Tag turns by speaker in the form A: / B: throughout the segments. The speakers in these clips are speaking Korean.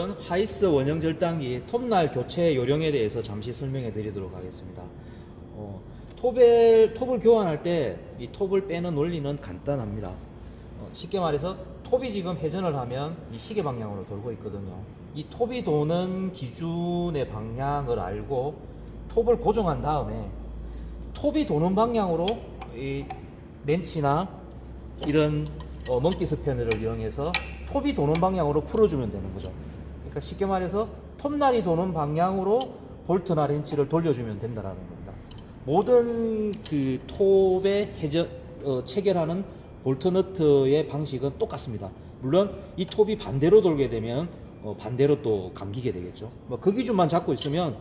A: 오늘은 하이스 원형 절단기 톱날 교체 요령에 대해서 잠시 설명해 드리도록 하겠습니다. 어, 톱을, 톱을 교환할 때 이 톱을 빼는 원리는 간단합니다. 어, 쉽게 말해서 톱이 지금 회전을 하면 이 시계 방향으로 돌고 있거든요. 이 톱이 도는 기준의 방향을 알고 톱을 고정한 다음에 톱이 도는 방향으로 이 렌치나 이런 어, 먼키 스패너를 이용해서 톱이 도는 방향으로 풀어주면 되는 거죠. 그러니까 쉽게 말해서 톱날이 도는 방향으로 볼트나 렌치를 돌려주면 된다라는 겁니다. 모든 그 톱의 해저, 어, 체결하는 볼트 너트의 방식은 똑같습니다. 물론 이 톱이 반대로 돌게 되면 어, 반대로 또 감기게 되겠죠. 뭐 그 기준만 잡고 있으면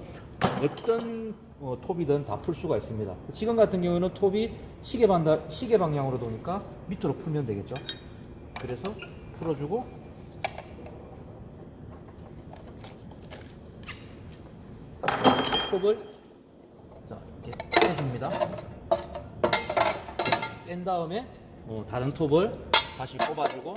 A: 어떤 어, 톱이든 다 풀 수가 있습니다. 지금 같은 경우는 톱이 시계 반다 시계 방향으로 도니까 밑으로 풀면 되겠죠. 그래서 풀어주고 톱을 자 이렇게 빼줍니다. 뺀 다음에 어, 다른 톱을 다시 꼽아주고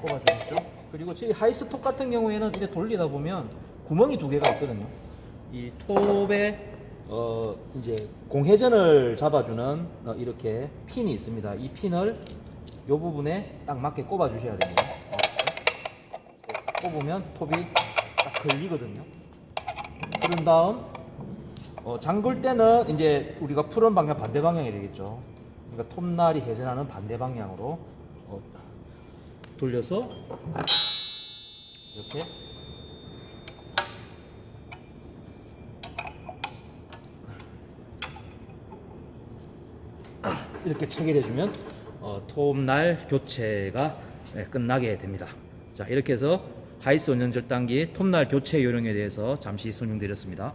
A: 꼽아주겠죠. 그리고 지금 하이스 톱 같은 경우에는 이렇게 돌리다 보면 구멍이 두 개가 있거든요. 이 톱에 어 이제 공회전을 잡아주는 어, 이렇게 핀이 있습니다. 이 핀을 이 부분에 딱 맞게 꼽아 주셔야 됩니다. 이렇게. 꼽으면 톱이 딱 걸리거든요. 그런 다음 어, 잠글 때는 이제 우리가 푸른 방향 반대 방향이 되겠죠. 그러니까 톱날이 회전하는 반대 방향으로 어, 돌려서 이렇게 이렇게 체결해주면 어, 톱날 교체가 네, 끝나게 됩니다. 자 이렇게 해서 하이스 원형 절단기 톱날 교체 요령에 대해서 잠시 설명드렸습니다.